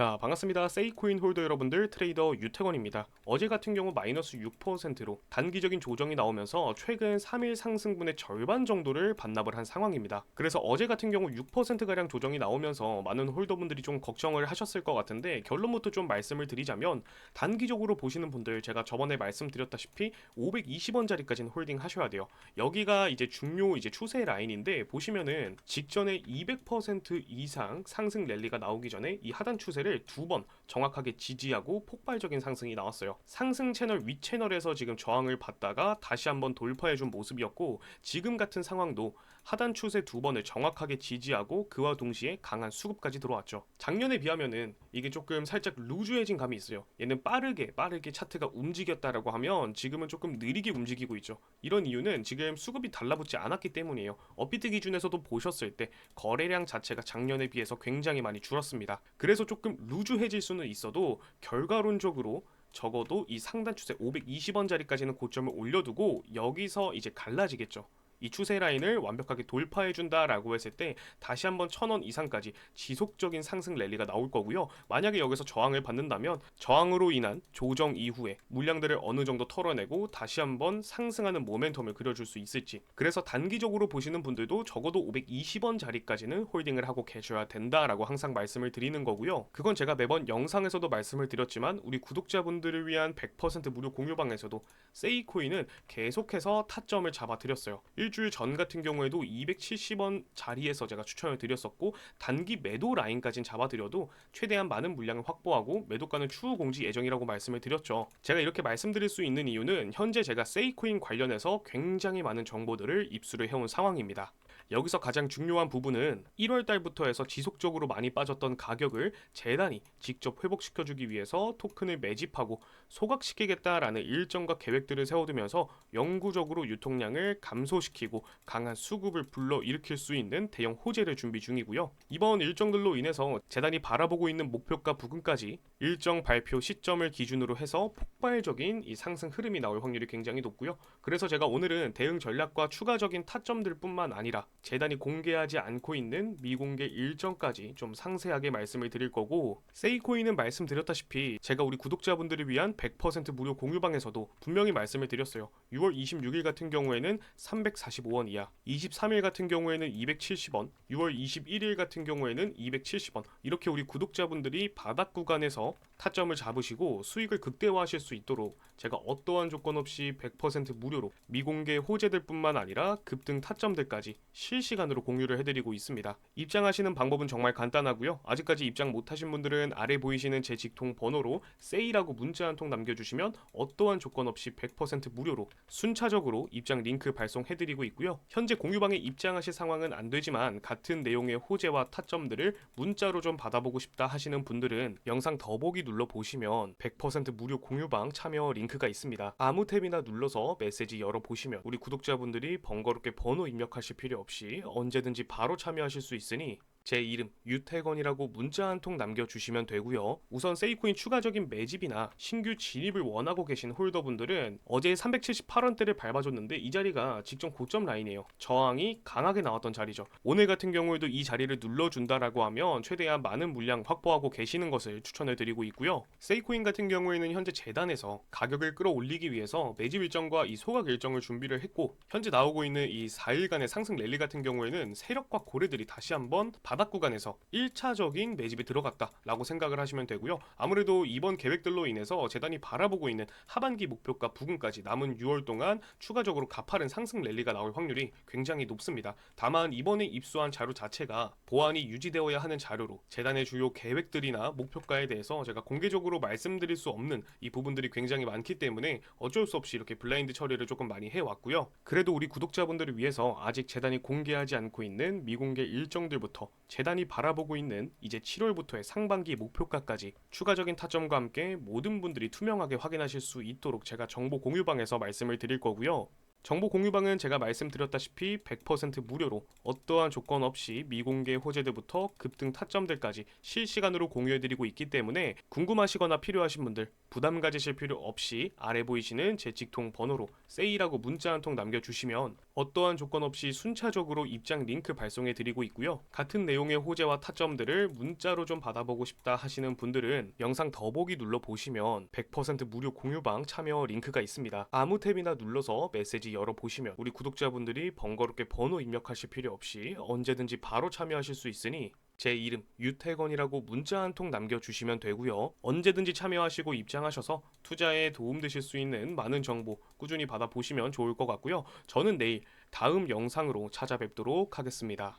자 반갑습니다. 세이코인 홀더 여러분들 트레이더 유태건입니다. 어제 같은 경우 마이너스 6%로 단기적인 조정이 나오면서 최근 3일 상승분의 절반 정도를 반납을 한 상황입니다. 그래서 어제 같은 경우 6%가량 조정이 나오면서 많은 홀더분들이 좀 걱정을 하셨을 것 같은데 결론부터 좀 말씀을 드리자면 단기적으로 보시는 분들 제가 저번에 말씀드렸다시피 520원짜리까지는 홀딩 하셔야 돼요. 여기가 이제 중요 이제 추세 라인인데 보시면은 직전에 200% 이상 상승 랠리가 나오기 전에 이 하단 추세를 두 번 정확하게 지지하고 폭발적인 상승이 나왔어요. 상승 채널 윗 채널에서 지금 저항을 받다가 다시 한번 돌파해준 모습이었고 지금 같은 상황도 하단 추세 두 번을 정확하게 지지하고 그와 동시에 강한 수급까지 들어왔죠. 작년에 비하면은 이게 조금 살짝 루즈해진 감이 있어요. 얘는 빠르게 빠르게 차트가 움직였다라고 하면 지금은 조금 느리게 움직이고 있죠. 이런 이유는 지금 수급이 달라붙지 않았기 때문이에요. 업비트 기준에서도 보셨을 때 거래량 자체가 작년에 비해서 굉장히 많이 줄었습니다. 그래서 조금 루즈해질 수는 있어도 결과론적으로 적어도 이 상단 추세 520원짜리까지는 고점을 올려두고 여기서 이제 갈라지겠죠. 이 추세 라인을 완벽하게 돌파해 준다라고 했을 때 다시 한번 1000원 이상까지 지속적인 상승 랠리가 나올 거고요. 만약에 여기서 저항을 받는다면 저항으로 인한 조정 이후에 물량들을 어느 정도 털어내고 다시 한번 상승하는 모멘텀을 그려줄 수 있을지. 그래서 단기적으로 보시는 분들도 적어도 520원 자리까지는 홀딩을 하고 계셔야 된다라고 항상 말씀을 드리는 거고요. 그건 제가 매번 영상에서도 말씀을 드렸지만 우리 구독자분들을 위한 100% 무료 공유방에서도 세이코인은 계속해서 타점을 잡아드렸어요. 일주일 전 같은 경우에도 270원 자리에서 제가 추천을 드렸었고 단기 매도 라인까지는 잡아드려도 최대한 많은 물량을 확보하고 매도가는 추후 공지 예정이라고 말씀을 드렸죠. 제가 이렇게 말씀드릴 수 있는 이유는 현재 제가 세이코인 관련해서 굉장히 많은 정보들을 입수를 해온 상황입니다. 여기서 가장 중요한 부분은 1월 달부터 해서 지속적으로 많이 빠졌던 가격을 재단이 직접 회복시켜주기 위해서 토큰을 매집하고 소각시키겠다라는 일정과 계획들을 세워두면서 영구적으로 유통량을 감소시키고 강한 수급을 불러일으킬 수 있는 대형 호재를 준비 중이고요. 이번 일정들로 인해서 재단이 바라보고 있는 목표가 부근까지 일정 발표 시점을 기준으로 해서 폭발적인 이 상승 흐름이 나올 확률이 굉장히 높고요. 그래서 제가 오늘은 대응 전략과 추가적인 타점들뿐만 아니라 재단이 공개하지 않고 있는 미공개 일정까지 좀 상세하게 말씀을 드릴 거고 세이코인은 말씀드렸다시피 제가 우리 구독자분들을 위한 100% 무료 공유방에서도 분명히 말씀을 드렸어요. 6월 26일 같은 경우에는 345원 이하, 23일 같은 경우에는 270원, 6월 21일 같은 경우에는 270원 이렇게 우리 구독자분들이 바닥 구간에서 타점을 잡으시고 수익을 극대화하실 수 있도록 제가 어떠한 조건 없이 100% 무료로 미공개 호재들뿐만 아니라 급등 타점들까지 실시간으로 공유를 해드리고 있습니다. 입장하시는 방법은 정말 간단하고요. 아직까지 입장 못하신 분들은 아래 보이시는 제 직통 번호로 세이라고 문자 한 통 남겨주시면 어떠한 조건 없이 100% 무료로 순차적으로 입장 링크 발송해드리고 있고요. 현재 공유방에 입장하실 상황은 안 되지만 같은 내용의 호재와 타점들을 문자로 좀 받아보고 싶다 하시는 분들은 영상 더보기 눌러 보시면 100% 무료 공유방 참여 링크가 있습니다. 아무 탭이나 눌러서 메시지 열어 보시면 우리 구독자분들이 번거롭게 번호 입력하실 필요 없이 언제든지 바로 참여하실 수 있으니 제 이름 유태건이라고 문자 한 통 남겨주시면 되고요. 우선 세이코인 추가적인 매집이나 신규 진입을 원하고 계신 홀더분들은 어제 378원대를 밟아줬는데 이 자리가 직전 고점 라인이에요. 저항이 강하게 나왔던 자리죠. 오늘 같은 경우에도 이 자리를 눌러준다라고 하면 최대한 많은 물량 확보하고 계시는 것을 추천을 드리고 있고요. 세이코인 같은 경우에는 현재 재단에서 가격을 끌어올리기 위해서 매집 일정과 이 소각 일정을 준비를 했고 현재 나오고 있는 이 4일간의 상승 랠리 같은 경우에는 세력과 고래들이 다시 한번 바닥 구간에서 1차적인 매집에 들어갔다라고 생각을 하시면 되고요. 아무래도 이번 계획들로 인해서 재단이 바라보고 있는 하반기 목표가 부근까지 남은 6월 동안 추가적으로 가파른 상승 랠리가 나올 확률이 굉장히 높습니다. 다만 이번에 입수한 자료 자체가 보안이 유지되어야 하는 자료로 재단의 주요 계획들이나 목표가에 대해서 제가 공개적으로 말씀드릴 수 없는 이 부분들이 굉장히 많기 때문에 어쩔 수 없이 이렇게 블라인드 처리를 조금 많이 해왔고요. 그래도 우리 구독자분들을 위해서 아직 재단이 공개하지 않고 있는 미공개 일정들부터 재단이 바라보고 있는 이제 7월부터의 상반기 목표가까지 추가적인 타점과 함께 모든 분들이 투명하게 확인하실 수 있도록 제가 정보 공유방에서 말씀을 드릴 거고요. 정보 공유방은 제가 말씀드렸다시피 100% 무료로 어떠한 조건 없이 미공개 호재들부터 급등 타점들까지 실시간으로 공유해드리고 있기 때문에 궁금하시거나 필요하신 분들 부담 가지실 필요 없이 아래 보이시는 제 직통 번호로 세이라고 문자 한 통 남겨주시면 어떠한 조건 없이 순차적으로 입장 링크 발송해 드리고 있고요. 같은 내용의 호재와 타점들을 문자로 좀 받아보고 싶다 하시는 분들은 영상 더보기 눌러 보시면 100% 무료 공유방 참여 링크가 있습니다. 아무 탭이나 눌러서 메시지 열어 보시면 우리 구독자분들이 번거롭게 번호 입력하실 필요 없이 언제든지 바로 참여하실 수 있으니 제 이름 유태건이라고 문자 한 통 남겨주시면 되고요. 언제든지 참여하시고 입장하셔서 투자에 도움 되실 수 있는 많은 정보 꾸준히 받아보시면 좋을 것 같고요. 저는 내일 다음 영상으로 찾아뵙도록 하겠습니다.